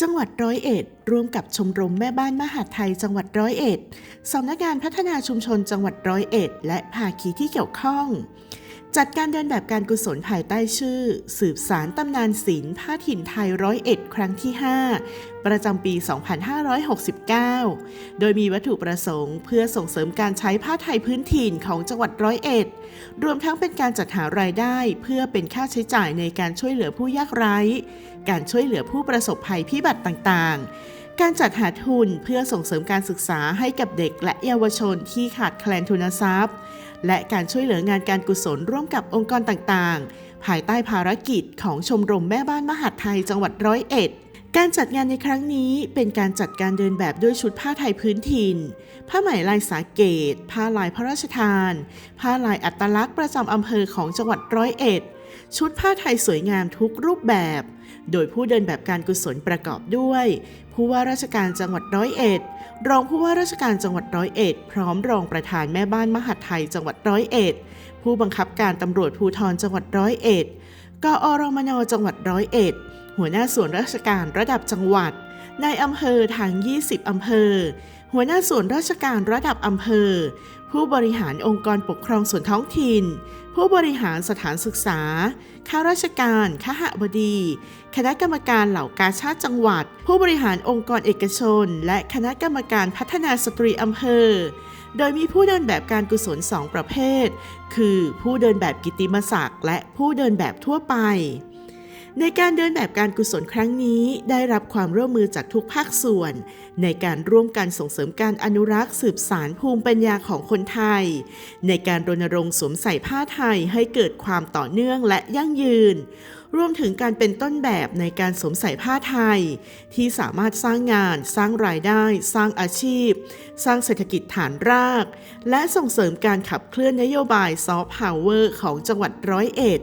จังหวัดร้อยเอ็ดร่วมกับชมรมแม่บ้านมหาดไทยจังหวัดร้อยเอ็ดสำนักงานพัฒนาชุมชนจังหวัดร้อยเอ็ด และภาคีที่เกี่ยวข้อง จัดการเดินแบบการกุศลภายใต้ชื่อ สืบสารตำนานศิลป์ผ้าถิ่นไทยร้อยเอ็ดครั้งที่ 5 ประจำปี 2569 โดยมีวัตถุประสงค์เพื่อส่งเสริมการใช้ผ้าไทยพื้นถิ่นของจังหวัดร้อยเอ็ด รวมทั้งเป็นการจัดหารายได้เพื่อเป็นค่าใช้จ่ายในการช่วยเหลือผู้ยากไร้ การช่วยเหลือผู้ประสบภัยพิบัติต่างๆการจัดหาทุนเพื่อส่งเสริมการศึกษาให้กับเด็กและเยาวชนที่ขาดแคลนทุนทรัพย์ และการช่วยเหลืองานการกุศลร่วมกับองค์กรต่างๆ ภายใต้ภารกิจของชมรมแม่บ้านมหาดไทยจังหวัดร้อยเอ็ดการจัดงานในครั้งนี้เป็นการจัดการเดินแบบด้วยชุดผ้าไทยพื้นถิ่น ผ้าไหมลายสาเกต ผ้าลายพระราชทาน ผ้าลายอัตลักษณ์ประจำอำเภอของจังหวัดร้อยเอ็ด ชุดผ้าไทยสวยงามทุกรูปแบบ โดยผู้เดินแบบการกุศลประกอบด้วย ผู้ว่าราชการจังหวัดร้อยเอ็ด รองผู้ว่าราชการจังหวัดร้อยเอ็ด พร้อมรองประธานแม่บ้านมหาดไทยจังหวัดร้อยเอ็ด ผู้บังคับการตำรวจภูธรจังหวัดร้อยเอ็ดกอรมนจังหวัดร้อยเอ็ด หัวหน้าส่วนราชการระดับจังหวัด ในอำเภอทาง 20 อำเภอ หัวหน้าส่วนราชการระดับอำเภอ ผู้บริหารองค์กรปกครองส่วนท้องถิ่น ผู้บริหารสถานศึกษา ข้าราชการข้าหบดี คณะกรรมการเหล่ากาชาติจังหวัด ผู้บริหารองค์กรเอกชน และคณะกรรมการพัฒนาสตรีอำเภอ โดยมีผู้เดินแบบการกุศลสองประเภท คือผู้เดินแบบกิติมศักดิ์และผู้เดินแบบทั่วไป ในการเดินแบบการกุศลครั้งนี้ได้รับความร่วมมือจากทุกภาคส่วน ในการร่วมกันส่งเสริมการอนุรักษ์สืบสารภูมิปัญญาของคนไทย ในการรณรงค์สวมใส่ผ้าไทยให้เกิดความต่อเนื่องและยั่งยืน รวมถึงการเป็นต้นแบบในการสวมใส่ผ้าไทย ที่สามารถสร้างงาน สร้างรายได้ สร้างอาชีพ สร้างเศรษฐกิจฐานราก และส่งเสริมการขับเคลื่อนนโยบายซอฟต์พาวเวอร์ของจังหวัดร้อยเอ็ด